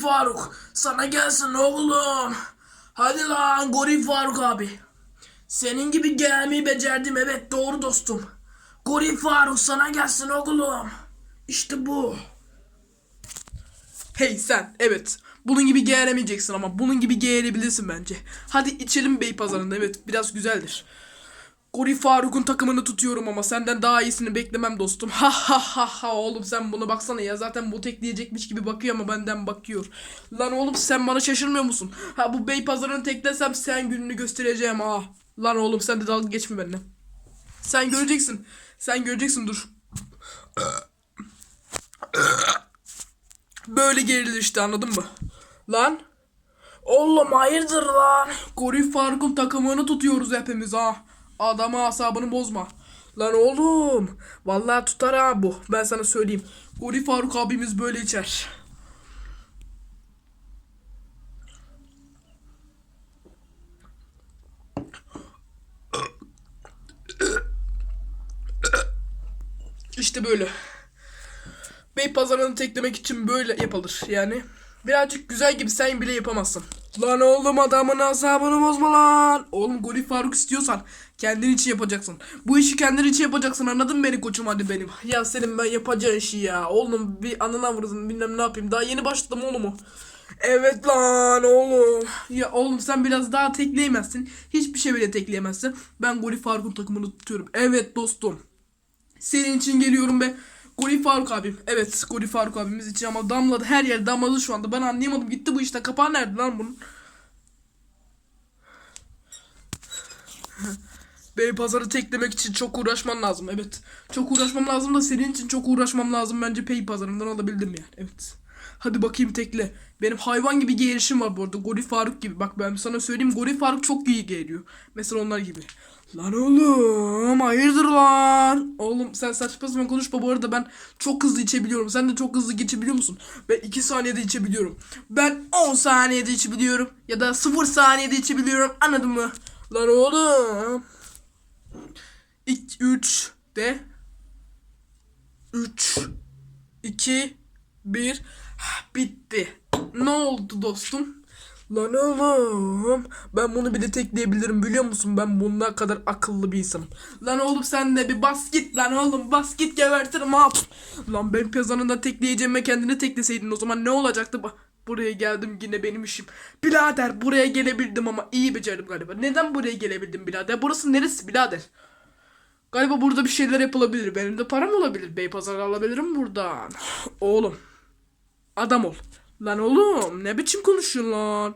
Faruk. Sana gelsin oğlum. Hadi lan Goril Faruk abi. Senin gibi gelmeyi becerdim evet doğru dostum. Goril Faruk sana gelsin oğlum. İşte bu. Hey sen evet. Bunun gibi geğiremeyeceksin ama bunun gibi geğirebilirsin bence. Hadi içelim bey pazarında evet biraz güzeldir. Gori Faruk'un takımını tutuyorum ama senden daha iyisini beklemem dostum. Ha ha ha ha oğlum sen buna baksana ya zaten bu tekleyecekmiş gibi bakıyor ama benden bakıyor. Lan oğlum sen bana şaşırmıyor musun? Ha bu bey pazarını teklesem sen gününü göstereceğim ha. Lan oğlum sen de dalga geçme benimle. Sen göreceksin. Sen göreceksin dur. Böyle gerilir işte anladın mı? Lan. Oğlum hayırdır lan? Goril Faruk'un takımını tutuyoruz hepimiz ha. Adama asabını bozma. Lan oğlum. Vallahi tutar ha bu. Ben sana söyleyeyim. Goril Faruk abimiz böyle içer. İşte böyle. Bey pazarını teklemek için böyle yapılır yani. Birazcık güzel gibi sen bile yapamazsın. Lan oğlum adamın asabını bozma lan. Oğlum Golif Faruk istiyorsan kendin için yapacaksın. Bu işi kendin için yapacaksın anladın mı beni koçum hadi benim. Ya senin ben yapacağın işi ya. Oğlum bir anına vurdun bilmem ne yapayım. Daha yeni başladım oğlum. Evet lan oğlum. Ya oğlum sen biraz daha tekleyemezsin. Hiçbir şey bile tekleyemezsin. Ben Golif Faruk'un takımını tutuyorum. Evet dostum. Senin için geliyorum be. Goli Faruk abim. Evet Goli Faruk abimiz için ama damladı. Her yer damladı şu anda. Ben anlayamadım. Gitti bu işte. Kapağı nerede lan bunun? Bey pazarı teklemek için çok uğraşman lazım. Evet. Çok uğraşmam lazım da senin için çok uğraşmam lazım. Bence pey pazarından alabildim yani. Evet. Hadi bakayım tekle. Benim hayvan gibi geğirişim var bu arada. Gori Faruk gibi. Bak ben sana söyleyeyim. Gori Faruk çok iyi geğiriyor. Mesela onlar gibi. Lan oğlum hayırdır lan? Oğlum sen saçma sapan konuşma bu arada ben çok hızlı içebiliyorum. Sen de çok hızlı geçebiliyor musun? Ben 2 saniyede içebiliyorum. Ben 10 saniyede içebiliyorum. Ya da 0 saniyede içebiliyorum. Anladın mı? Lan oğlum. 3 de 3 2 1 bitti. Ne oldu dostum? Lan oğlum ben bunu bir de tekleyebilirim biliyor musun? Ben bundan kadar akıllı bir insanım. Lan oğlum sen de bir bas git lan oğlum bas git gebertirim ha. Lan ben piyazanında tekleyeceğime kendini tekleseydin o zaman ne olacaktı? Buraya geldim yine benim işim. Birader buraya gelebildim ama iyi becerdim galiba. Neden buraya gelebildim birader? Burası neresi birader? Galiba burada bir şeyler yapılabilir. Benim de param olabilir. Beypazarı alabilirim buradan. Oğlum. Adam ol. Lan oğlum ne biçim konuşuyorsun lan?